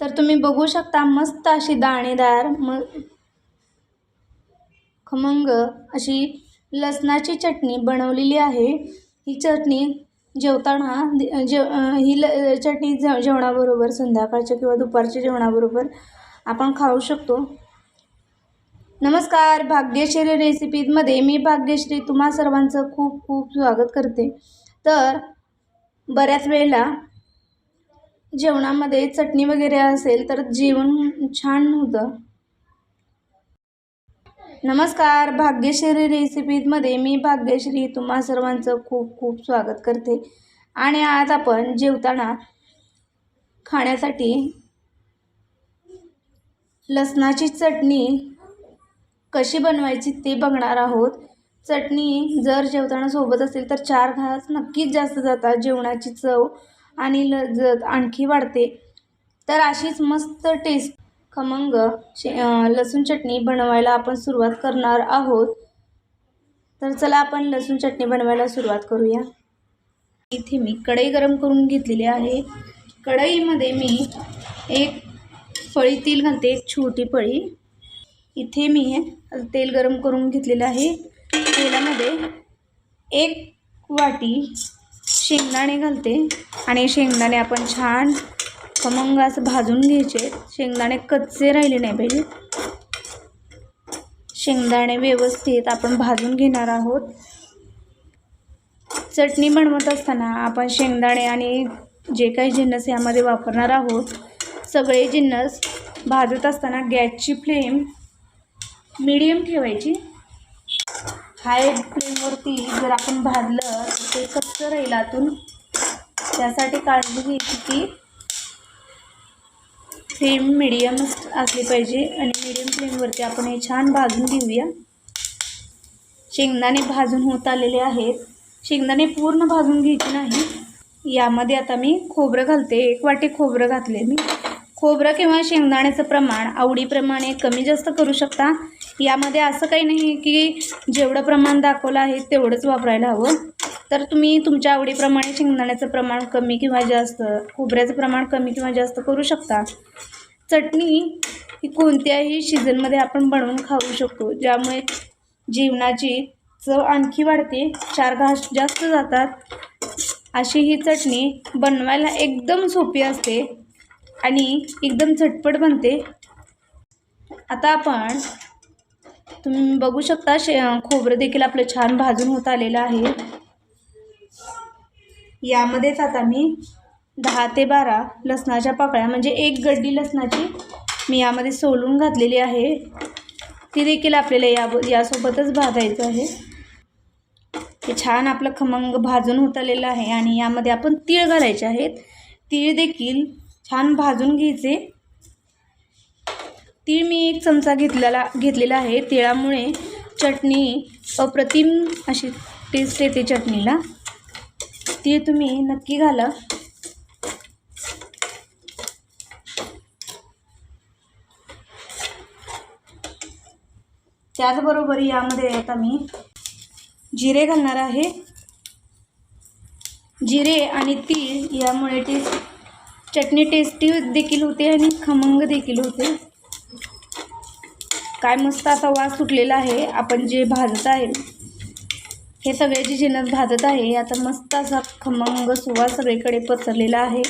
तर तुम्ही बघू शकता मस्त अशी दाणेदार म खमंग अशी लसणाची चटणी बनवलेली आहे. ही चटणी जेवताना जेव ही ल चटणी जे जेवणाबरोबर संध्याकाळच्या किंवा दुपारच्या जेवणाबरोबर आपण खाऊ शकतो. नमस्कार भाग्यश्री रेसिपीजमध्ये मी भाग्यश्री तुम्हा सर्वांचं खूप खूप स्वागत करते. तर बऱ्याच वेळेला जेवणामध्ये चटणी वगैरे असेल तर जेवण छान होतं. नमस्कार भाग्यश्री रेसिपीजमध्ये मी भाग्यश्री तुम्हा सर्वांचं खूप खूप स्वागत करते. आणि आज आपण जेवताना खाण्यासाठी लसणाची चटणी कशी बनवायची ते बघणार आहोत. चटणी जर जेवताना सोबत असेल तर चार घास नक्कीच जास्त जातात जेवणाची चव आणि लज्जत आणखी वाढते. तर अशीच मस्त टेस्ट खमंग शे लसूण चटणी बनवायला आपण सुरुवात करणार आहोत. तर चला आपण लसूण चटणी बनवायला सुरुवात करूया. इथे मी कढई गरम करून घेतलेली आहे. कढईमध्ये मी एक फळी तेल घालते एक छोटी फळी. इथे मी तेल गरम करून घेतलेलं आहे. तेलामध्ये एक वाटी शेंगदाणे घालते आणि शेंगदाणे आपण छान खमंग असं भाजून घ्यायचे. शेंगदाणे कच्चे राहिले नाही पाहिजे. शेंगदाणे व्यवस्थित आपण भाजून घेणार आहोत. चटणी बनवत असताना आपण शेंगदाणे आणि जे काही जिन्नस यामध्ये वापरणार आहोत सगळे जिन्नस भाजत असताना गॅसची फ्लेम मीडियम ठेवायची. हाय फ्लेमवरती जर आपण भाजलं तर ते कच्च राहील आतून. त्यासाठी काळजी घ्यायची की फ्लेम मिडियमच असली पाहिजे आणि मिडियम फ्लेमवरती आपण हे छान भाजून घेऊया. शेंगदाणे भाजून होत आलेले आहेत. शेंगदाणे पूर्ण भाजून घ्यायचे नाही. यामध्ये आता मी खोबरं घालते. एक वाटी खोबरं घातले मी. खोबरं किंवा शेंगदाण्याचं प्रमाण आवडीप्रमाणे कमी जास्त करू शकता. यामध्ये असं काही नाही की जेवढं प्रमाण दाखवलं आहे तेवढंच वापरायला हवं. तर तुम्ही तुमच्या आवडीप्रमाणे शेंगदाण्याचं प्रमाण कमी किंवा जास्त खोबऱ्याचं प्रमाण कमी किंवा जास्त करू शकता. चटणी ही कोणत्याही सीझनमध्ये आपण बनवून खाऊ शकतो ज्यामुळे जीवनाची चव आणखी वाढते चार घास जास्त जातात. अशी ही चटणी बनवायला एकदम सोपी असते आणि एकदम झटपट बनते. आता आपण तुम्ही बघू शकता शे खोबरं देखील आपलं छान भाजून होत आलेलं आहे. यामध्येच आता मी दहा ते बारा लसणाच्या पाकळ्या म्हणजे एक गड्डी लसणाची मी यामध्ये सोलून घातलेली आहे. ती देखील आपल्याला या यासोबतच भाजायचं आहे. ते छान आपलं खमंग भाजून होत आलेलं आहे आणि यामध्ये आपण तीळ घालायचे आहेत. तीळ देखील छान भाजून घ्यायचे. तीळ मी एक चमचा घेतलेला घेतलेला आहे. तिळामुळे चटणी अप्रतिम अशी टेस्ट येते चटणीला. तीळ तुम्ही नक्की घाला. त्याचबरोबर यामध्ये आता मी जिरे घालणार आहे. जिरे आणि तीळ यामुळे टेस्ट चटणी टेस्टी देखील होते आणि खमंग देखील होते. काय मस्त असा वास सुटलेला आहे. आपण जे भाजत आहे हे सगळे जे जिन्नस भाजत आहे याचा मस्त असा खमंग सुवास सगळीकडे पसरलेला आहे.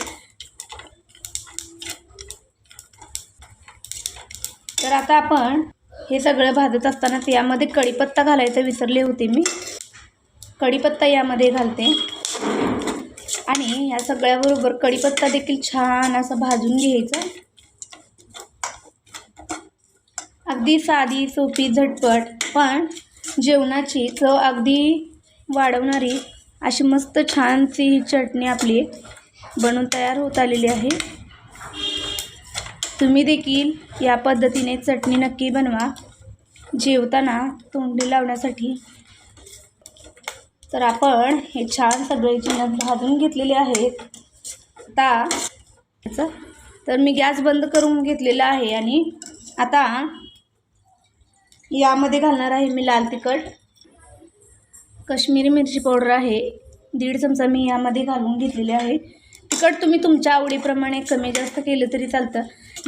तर आता आपण हे सगळं भाजत असताना यामध्ये कढीपत्ता घालायचं विसरले होते मी. कढीपत्ता यामध्ये घालते. आणि या सगळ्याबरोबर कढीपत्ता देखील छान असा भाजून घ्यायचा. अगदी साधी सोपी झटपट पण जेवणाची चव अगदी वाढवणारी अशी मस्त छानशी ही चटणी आपली बनवून तयार होत आलेली आहे. तुम्ही देखील या पद्धतीने चटणी नक्की बनवा. जेवताना तोंडी लावण्यासाठी. तर आपण हे छान सगळे जिन्नस भाजून घेतलेले आहेत आता तर मी गॅस बंद करून घेतलेला आहे आणि आता यामध्ये घालणार आहे मी लाल तिखट. कश्मीरी मिरची पावडर आहे. दीड चमचा मी यामध्ये घालून घेतलेली आहे. तिखट तुम्ही तुमच्या आवडीप्रमाणे कमी जास्त केलं तरी चालतं.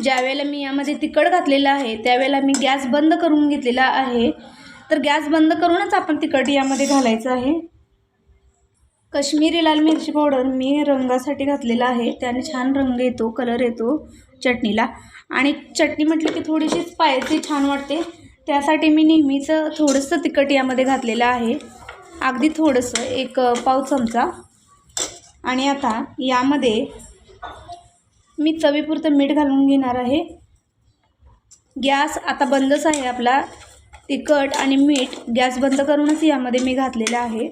ज्यावेळेला मी यामध्ये तिखट घातलेलं आहे त्यावेळेला मी गॅस बंद करून घेतलेला आहे. तर गॅस बंद करूनच आपण तिखट यामध्ये घालायचं आहे. कश्मीरी लाल मिरची पावडर मी रंगासाठी घातलेला आहे. त्याने छान रंग येतो कलर येतो चटणीला. आणि चटणी म्हटली की थोडीशी स्पायसी छान वाटते. त्यासाठी मी नेहमीचं थोडंसं तिखट यामध्ये घातलेलं आहे. अगदी थोडंसं एक पाव चमचा. आणि आता यामध्ये मी चवीपुरतं मीठ घालून घेणार आहे. गॅस आता बंदच आहे आपला. तिखट आणि मीठ गॅस बंद करूनच यामध्ये मी घातलेलं आहे.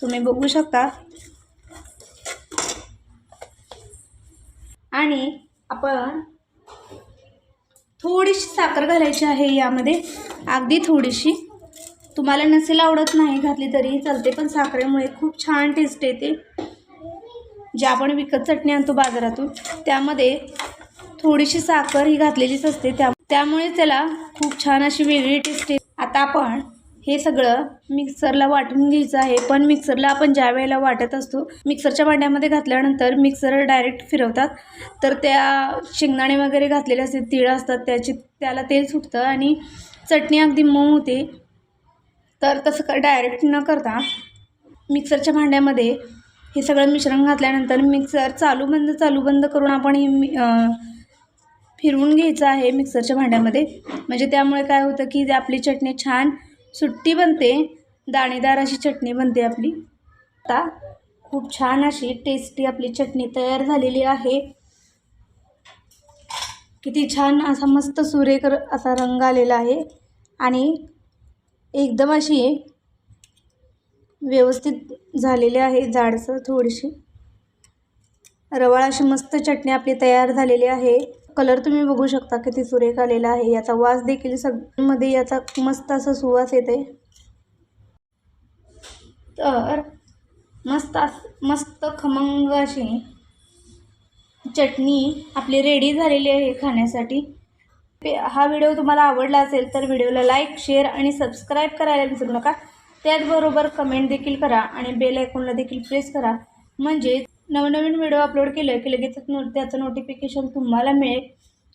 तुम्ही बघू शकता. आणि आपण थोडीशी साखर घालायची आहे यामध्ये. अगदी थोडीशी. तुम्हाला नसेल आवडत नाही घातली तरी चालते पण साखरेमुळे खूप छान टेस्ट येते. जे आपण विकत चटणी आणतो बाजारातून त्यामध्ये थोडीशी साखर ही घातलेलीच असते. त्या त्यामुळे त्याला खूप छान अशी वेगळी टेस्ट येते. आता आपण हे सगळं मिक्सरला वाटून घ्यायचं आहे. पण मिक्सरला आपण ज्या वेळेला वाटत असतो मिक्सरच्या भांड्यामध्ये घातल्यानंतर मिक्सर डायरेक्ट फिरवतात. तर त्या शेंगदाणे वगैरे घातलेले असते तिळ असतात त्याची त्याला तेल सुटतं आणि चटणी अगदी मऊ होते. तर तसं कर डायरेक्ट न करता मिक्सरच्या भांड्यामध्ये हे सगळं मिश्रण घातल्यानंतर मिक्सर चालू बंद चालू बंद करून आपण हे फिरवून घ्यायचं आहे मिक्सरच्या भांड्यामध्ये. म्हणजे त्यामुळे काय होतं की ते आपली चटणी छान सुट्टी बनते. दाणेदार अशी चटणी बनते आपली. आता खूप छान अशी टेस्टी आपली चटणी तयार झालेली आहे. किती छान असा मस्त सुरेख असा रंग आलेला आहे. आणि एकदम अशी व्यवस्थित झालेली आहे जाडसर थोडीशी. रवाळ अशी मस्त चटणी आपली तयार झालेली आहे. कलर तुम्ही बघू शकता किती सुरेख आलेला आहे. याचा वास देखील सगळ्यामध्ये याचा मस्त असा सुवास येते तर मस्त अस मस्त खमंग अशी चटणी आपली रेडी झालेली आहे खाण्यासाठी. हा व्हिडिओ तुम्हाला आवडला असेल तर व्हिडिओला लाईक शेअर आणि सबस्क्राईब करायला विसरू नका. त्याचबरोबर कमेंट देखील करा आणि बेल आयकॉनला देखील प्रेस करा. म्हणजे नवनवीन व्हिडिओ अपलोड केलं की लगेच नो त्याचं नोटिफिकेशन तुम्हाला मिळेल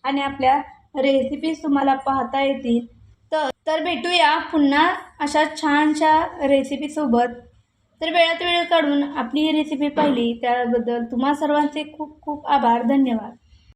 आणि आपल्या रेसिपीज तुम्हाला पाहता येतील. तर तर भेटूया पुन्हा अशा छानशा रेसिपीसोबत तर वेळात वेळ काढून आपली ही रेसिपी पाहिली त्याबद्दल तुम्हा सर्वांचे खूप खूप आभार. धन्यवाद.